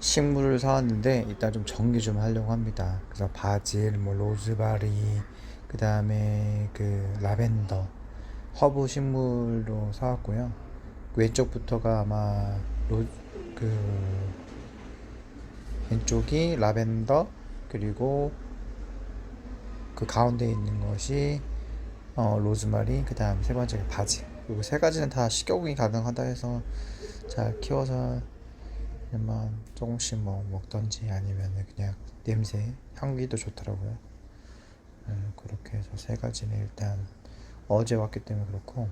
식물을 사왔는데 일단 좀 정리 좀 하려고 합니다. 그래서 바질, 뭐 로즈바리, 그 다음에 그 라벤더, 허브 식물로 사왔고요. 왼쪽부터가 아마 로, 그 왼쪽이 라벤더 그리고 그 가운데 있는 것이 어, 로즈마리 그 다음 세 번째가 바질 그리고 세 가지는 다 식용이 가능하다 해서 잘 키워서 그냥 조금씩 뭐 먹던지 아니면 그냥 냄새 향기도 좋더라고요. 음, 그렇게 해서 세 가지는 일단 어제 왔기 때문에 그렇고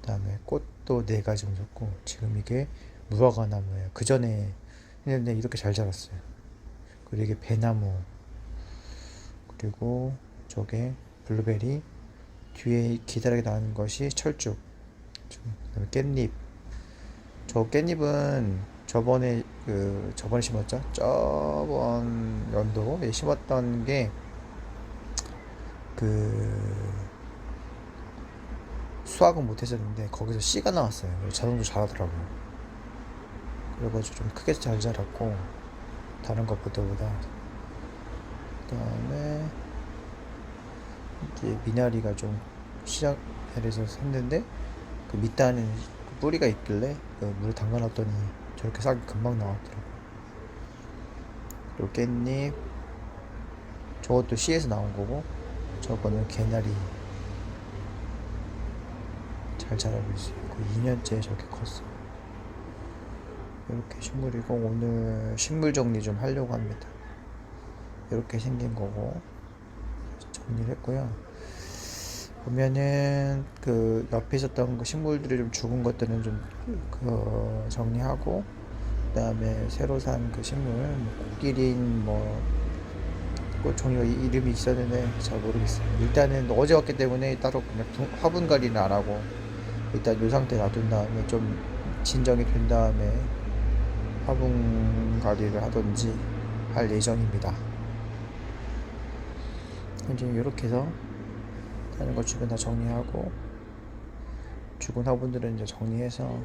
그 다음에 꽃도 네 가지 옮겼고 지금 이게 무화과 나무예요. 그 전에 했는데 이렇게 잘 자랐어요. 그리고 이게 배나무 그리고 저게 블루베리 뒤에 기다랗게 나는 것이 철쭉 그다음에 깻잎. 저 깻잎은 저번에 그 저번에 심었죠? 저번 연도에 심었던 게 그 수확은 못 했었는데 거기서 씨가 나왔어요. 자동도 잘하더라고요. 그래가지고 좀 크게 잘 자랐고 다른 것보다보다. 그다음에 이제 미나리가 좀 시작해서 샀는데 그 밑단에 그 뿌리가 있길래 그 물에 담가놨더니 저렇게 싹이 금방 나왔더라고. 그리고 깻잎 저것도 씨에서 나온 거고 저거는 개나리 잘 자라고. 거의 2년째 저렇게 컸어. 이렇게 식물이고 오늘 식물 정리 좀 하려고 합니다. 이렇게 생긴 거고 정리를 했고요. 보면은 그 옆에 있었던 그 식물들이 좀 죽은 것들은 좀그 정리하고 그다음에 새로 산 그 식물 뭐 코끼린 뭐 꽃종이가 이- 이름이 있었는데 잘 모르겠어요. 일단은 어제 왔기 때문에 따로 그냥 분- 화분 관리는 안 하고 일단 이 상태 놔둔 다음에 좀 진정이 된 다음에 화분 관리를 하든지 할 예정입니다. 이제 이렇게 해서 다른 거 주변 다 정리하고 죽은 화분들은 이제 정리해서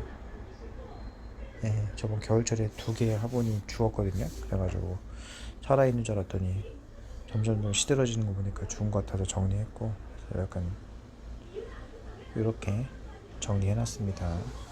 예, 저번 겨울철에 두 개의 화분이 죽었거든요. 그래가지고 살아있는 줄 알았더니 점점 좀 시들어지는 거 보니까 죽은 것 같아서 정리했고 약간 이렇게 정리해놨습니다.